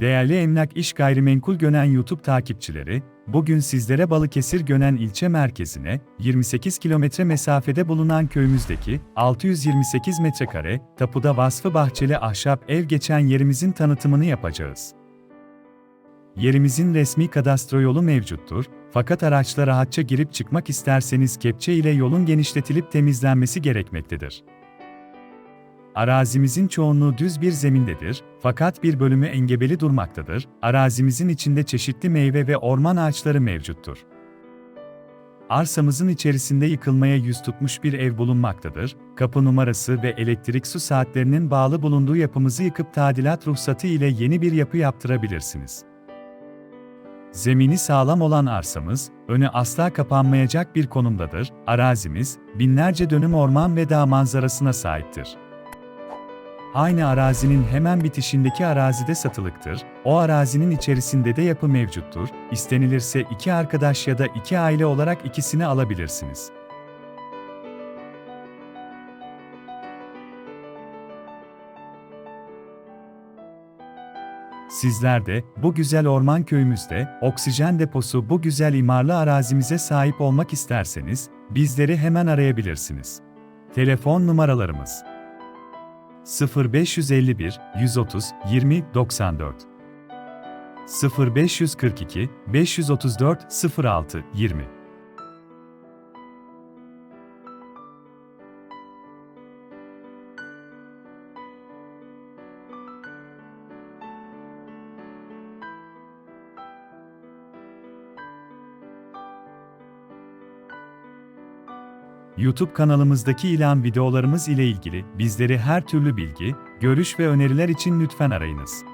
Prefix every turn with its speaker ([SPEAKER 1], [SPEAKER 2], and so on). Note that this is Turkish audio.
[SPEAKER 1] Değerli Emlak İş Gayrimenkul Gönen YouTube takipçileri, bugün sizlere Balıkesir Gönen ilçe merkezine 28 kilometre mesafede bulunan köyümüzdeki 628 metrekare tapuda vasfı bahçeli ahşap ev geçen yerimizin tanıtımını yapacağız. Yerimizin resmi kadastro yolu mevcuttur, fakat araçla rahatça girip çıkmak isterseniz kepçe ile yolun genişletilip temizlenmesi gerekmektedir. Arazimizin çoğunluğu düz bir zemindedir, fakat bir bölümü engebeli durmaktadır. Arazimizin içinde çeşitli meyve ve orman ağaçları mevcuttur. Arsamızın içerisinde yıkılmaya yüz tutmuş bir ev bulunmaktadır. Kapı numarası ve elektrik su saatlerinin bağlı bulunduğu yapımızı yıkıp tadilat ruhsatı ile yeni bir yapı yaptırabilirsiniz. Zemini sağlam olan arsamız, önü asla kapanmayacak bir konumdadır. Arazimiz, binlerce dönüm orman ve dağ manzarasına sahiptir. Aynı arazinin hemen bitişindeki arazide satılıktır. O arazinin içerisinde de yapı mevcuttur. İstenilirse iki arkadaş ya da iki aile olarak ikisini alabilirsiniz. Sizler de bu güzel orman köyümüzde oksijen deposu bu güzel imarlı arazimize sahip olmak isterseniz bizleri hemen arayabilirsiniz. Telefon numaralarımız 0551 130 20 94 0542 534 06 20 YouTube kanalımızdaki ilan videolarımız ile ilgili bizleri her türlü bilgi, görüş ve öneriler için lütfen arayınız.